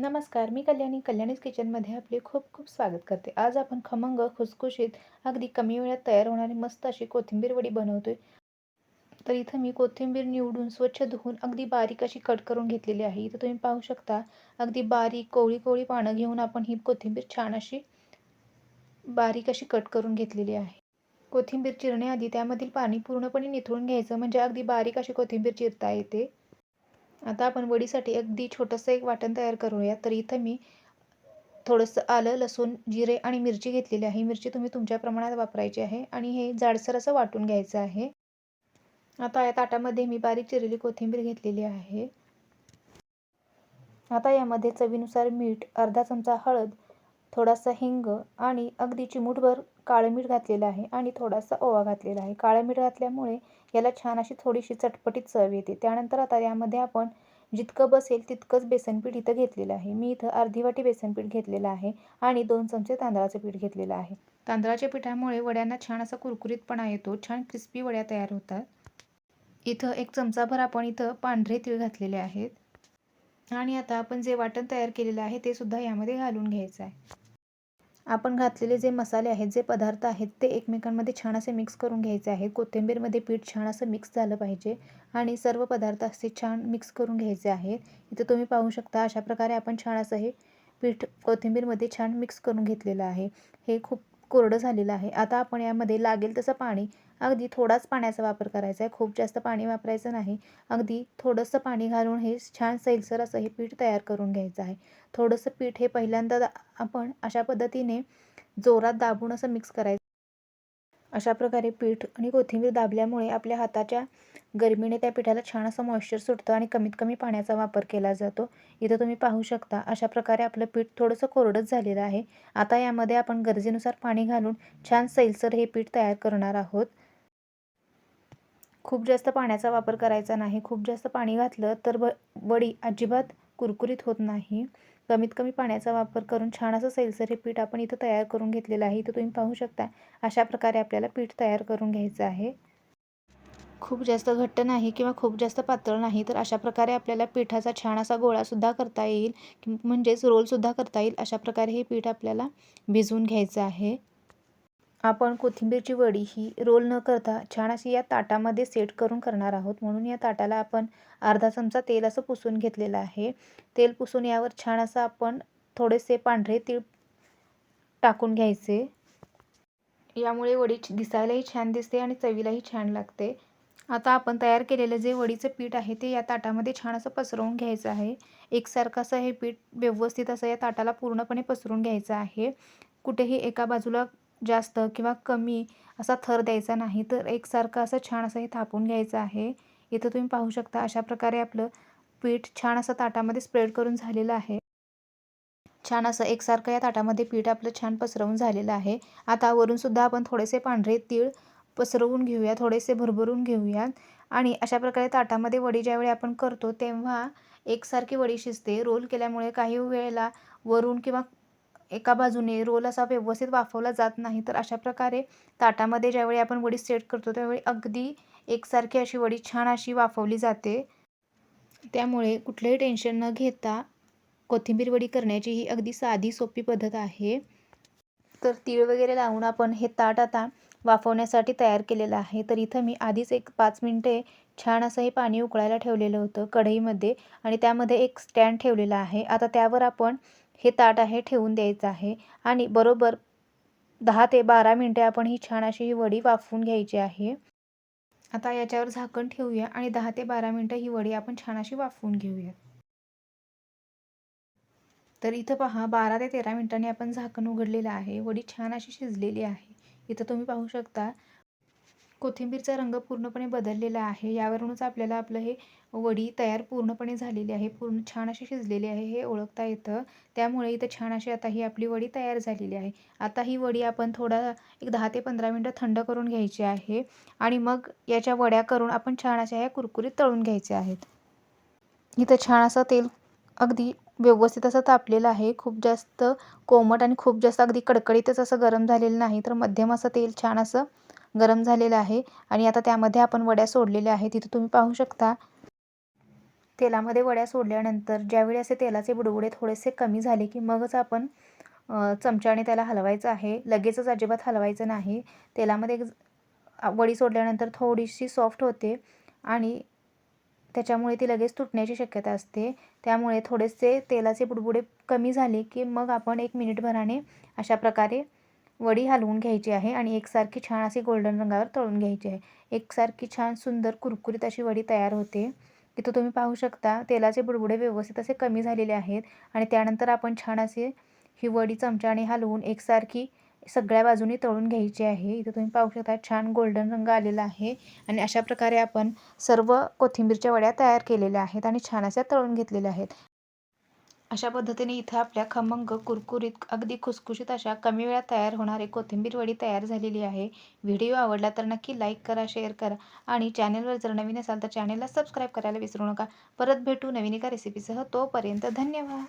नमस्कार मी कल्याणी कल्याणीज किचनमध्ये आपले खूप खूप स्वागत करते. आज आपण खमंग खुसखुशीत अगदी कमी वेळात तयार होणारी मस्त अशी कोथिंबीर वडी बनवतोय. तर इथं मी कोथिंबीर निवडून स्वच्छ धुवून अगदी बारीक अशी कट करून घेतलेली आहे. इथं तुम्ही पाहू शकता अगदी बारीक कोवळी कोवळी पानं घेऊन आपण ही कोथिंबीर छान अशी बारीक अशी कट करून घेतलेली आहे. कोथिंबीर चिरण्याआधी त्यामधील पाणी पूर्णपणे निथळून घ्यायचं म्हणजे अगदी बारीक अशी कोथिंबीर चिरता येते. आता आपण वडीसाठी अगदी छोटंसं एक वाटण तयार करूया. तर इथं मी थोडंसं आलं लसूण जिरे आणि मिरची घेतलेली आहे. मिरची तुम्ही तुमच्या प्रमाणात वापरायची आहे आणि हे जाडसर असं वाटून घ्यायचं आहे. आता या ताटामध्ये मी बारीक चिरलेली कोथिंबीर घेतलेली आहे. आता यामध्ये चवीनुसार मीठ अर्धा चमचा हळद थोडासा हिंग आणि अगदी चिमूटभर काळं मीठ घातलेलं आहे आणि थोडासा ओवा घातलेला आहे. काळं मीठ घातल्यामुळे याला छान अशी थोडीशी चटपटीत चव येते. त्यानंतर आता यामध्ये आपण जितकं बसेल तितकंच बेसनपीठ इथं घेतलेलं आहे. मी इथं अर्धी वाटी बेसनपीठ घेतलेलं आहे आणि दोन चमचे तांदळाचं पीठ घेतलेलं आहे. तांदळाच्या पिठामुळे वड्यांना छान असा कुरकुरीतपणा येतो छान क्रिस्पी वड्या तयार होतात. इथं एक चमचाभर आपण इथं पांढरे तीळ घातलेले आहेत. आणि आता आपण जे वाटण तयार केलेलं आहे ते सुद्धा यामध्ये घालून घ्यायचं आहे. आपण घातलेले जे मसाले आहेत जे पदार्थ आहेत ते एकमेकांमध्ये छान असे मिक्स करून घ्यायचे आहेत कोथिंबीरमध्ये पीठ छान असं मिक्स झालं पाहिजे आणि सर्व पदार्थ असे छान मिक्स करून घ्यायचे आहेत. इथं तुम्ही पाहू शकता अशा प्रकारे आपण छान असं हे पीठ कोथिंबीरमध्ये छान मिक्स करून घेतलेलं आहे. हे खूप कोरडं झालेलं आहे. आता आपण यामध्ये लागेल तसं पाणी अगदी थोडाच पाण्याचा वापर करायचा आहे. खूप जास्त पाणी वापरायचं नाही. अगदी थोडंसं पाणी घालून हे छान सैलसर असं हे पीठ तयार करून घ्यायचं आहे. थोडंसं पीठ हे पहिल्यांदा आपण अशा पद्धतीने जोरात दाबून असं मिक्स करायचं. अशा प्रकारे पीठ आणि कोथिंबीर दाबल्यामुळे आपल्या हाताच्या गरमीने त्या पिठाला छान असं मॉइश्चर सुटतं आणि कमीत कमी पाण्याचा वापर केला जातो. इथं तुम्ही पाहू शकता अशा प्रकारे आपलं पीठ थोडंसं कोरडंच झालेलं आहे. आता यामध्ये आपण गरजेनुसार पाणी घालून छान सैलसर हे पीठ तयार करणार आहोत. खूप जास्त पाण्याचा वापर करायचा नाही खूप जास्त पाणी घातलं तर व वडी अजिबात कुरकुरीत होत नाही. कमीत कमी पाण्याचा वापर करून छान असं सैलसर हे पीठ आपण इथं तयार करून घेतलेलं आहे. इथं तुम्ही पाहू शकता अशा प्रकारे आपल्याला पीठ तयार करून घ्यायचं आहे. खूप जास्त घट्ट नाही किंवा खूप जास्त पातळ नाही तर अशा प्रकारे आपल्याला पिठाचा छान असा गोळासुद्धा करता येईल. म्हणजेच रोलसुद्धा करता येईल. अशा प्रकारे हे पीठ आपल्याला भिजवून घ्यायचं आहे. आपण कोथिंबीरची वडी ही रोल न करता छान अशी या ताटामध्ये सेट करून करणार आहोत. म्हणून या ताटाला आपण अर्धा चमचा तेल असं पुसून घेतलेलं आहे. तेल पुसून यावर छान असं आपण थोडेसे पांढरे तीळ टाकून घ्यायचे. यामुळे वडी दिसायलाही छान दिसते आणि चवीलाही छान लागते. आता आपण तयार केलेलं जे वडीचं पीठ आहे ते या ताटामध्ये छान असं पसरवून घ्यायचं आहे. एकसारखं असं हे पीठ व्यवस्थित असं या ताटाला पूर्णपणे पसरून घ्यायचं आहे. कुठेही एका बाजूला जास्त किंवा कमी असा थर द्यायचा नाही तर एकसारखं असं छान असं हे थापून घ्यायचं आहे. इथं तुम्ही पाहू शकता अशा प्रकारे आपलं पीठ छान असं ताटामध्ये स्प्रेड करून झालेलं आहे. छान असं एकसारखं या ताटामध्ये पीठ आपलं छान पसरवून झालेलं आहे. आता वरूनसुद्धा आपण थोडेसे पांढरे तीळ पसरवून घेऊया थोडेसे भरभरून घेऊयात आणि अशा प्रकारे ताटामध्ये वडी ज्यावेळी आपण करतो तेव्हा एकसारखी वडी शिजते. रोल केल्यामुळे काही वेळेला वरून किंवा एका बाजूने रोल असा व्यवस्थित वाफवला जात नाही तर अशा प्रकारे ताटामध्ये ज्यावेळी आपण वडी सेट करतो त्यावेळी अगदी एकसारखी अशी वडी छान अशी वाफवली जाते. त्यामुळे कुठलंही टेन्शन न घेता कोथिंबीर वडी करण्याची ही अगदी साधी सोपी पद्धत आहे. तर तीळ वगैरे लावून आपण हे ताट आता वाफवण्यासाठी तयार केलेलं आहे. तर इथं मी आधीच एक पाच मिनटे छान असं हे पाणी उकळायला ठेवलेलं होतं कढईमध्ये आणि त्यामध्ये एक स्टँड ठेवलेला आहे. आता त्यावर आपण हे ताट आहे ठेवून द्यायचं आहे. आणि बरोबर दहा ते बारा मिनटे आपण ही छान अशी ही वडी वाफवून घ्यायची आहे. आता याच्यावर झाकण ठेवूया आणि दहा ते बारा मिनटं ही वडी आपण छान अशी वाफवून घेऊया. तर इथं पहा बारा ते तेरा मिनटांनी आपण झाकण उघडलेलं आहे. वडी छान अशी शिजलेली आहे. इथं तुम्ही पाहू शकता कोथिंबीरचा रंग पूर्णपणे बदललेला आहे. यावरूनच आपल्याला आपलं हे वडी तयार पूर्णपणे झालेली आहे. पूर्ण छान अशी शिजलेली आहे हे ओळखता येतं. त्यामुळे इथं छान अशी आता ही आपली वडी तयार झालेली आहे. आता ही वडी आपण थोडा एक दहा ते पंधरा मिनटं थंड करून घ्यायची आहे आणि मग याच्या वड्या करून आपण छान अशा ह्या कुरकुरीत तळून घ्यायच्या आहेत. इथं छान असं तेल अगदी व्यवस्थित असं तापलेलं आहे. खूप जास्त कोमट आणि खूप जास्त अगदी कडकडीतच असं गरम झालेलं नाही तर मध्यम असं तेल छान असं गरम झालेलं आहे आणि आता त्यामध्ये आपण वड्या सोडलेल्या आहेत. तिथं तुम्ही पाहू शकता तेलामध्ये वड्या सोडल्यानंतर ज्यावेळी असे तेलाचे बुडबुडे थोडेसे कमी झाले की मगच आपण चमच्याने त्याला हलवायचं आहे. लगेचच अजिबात हलवायचं नाही. तेलामध्ये एक वडी सोडल्यानंतर थोडीशी सॉफ्ट होते आणि त्याच्यामुळे ती लगेच तुटण्याची शक्यता असते. त्यामुळे थोडेसे तेलाचे बुडबुडे कमी झाले की मग आपण एक मिनिटभराने अशा प्रकारे वडी हलवून घ्यायची आहे आणि एकसारखी छान अशी गोल्डन रंगावर तळून घ्यायची आहे. एकसारखी छान सुंदर कुरकुरीत अशी वडी तयार होते. इथं तुम्ही पाहू शकता तेलाचे बुडबुडे व्यवस्थित असे कमी झालेले आहेत आणि त्यानंतर आपण छान असे ही वडी चमच्याने हलवून एकसारखी सगळ्या बाजूनी तळून घ्यायची आहे. इथं तुम्ही पाहू शकता छान गोल्डन रंग आलेला आहे आणि अशा प्रकारे आपण सर्व कोथिंबीरच्या वड्या तयार केलेल्या आहेत आणि छान अशा तळून घेतलेल्या आहेत. अशा पद्धतीने इथं आपल्या खमंग कुरकुरीत अगदी खुसखुशीत अशा कमी वेळात तयार होणारी कोथिंबीर वडी तयार झालेली आहे. व्हिडिओ आवडला तर नक्की लाईक करा शेअर करा आणि चॅनलवर जर नवीन असाल तर चॅनलला सबस्क्राईब करायला विसरू नका. परत भेटू नवीन एका रेसिपीसह तोपर्यंत धन्यवाद.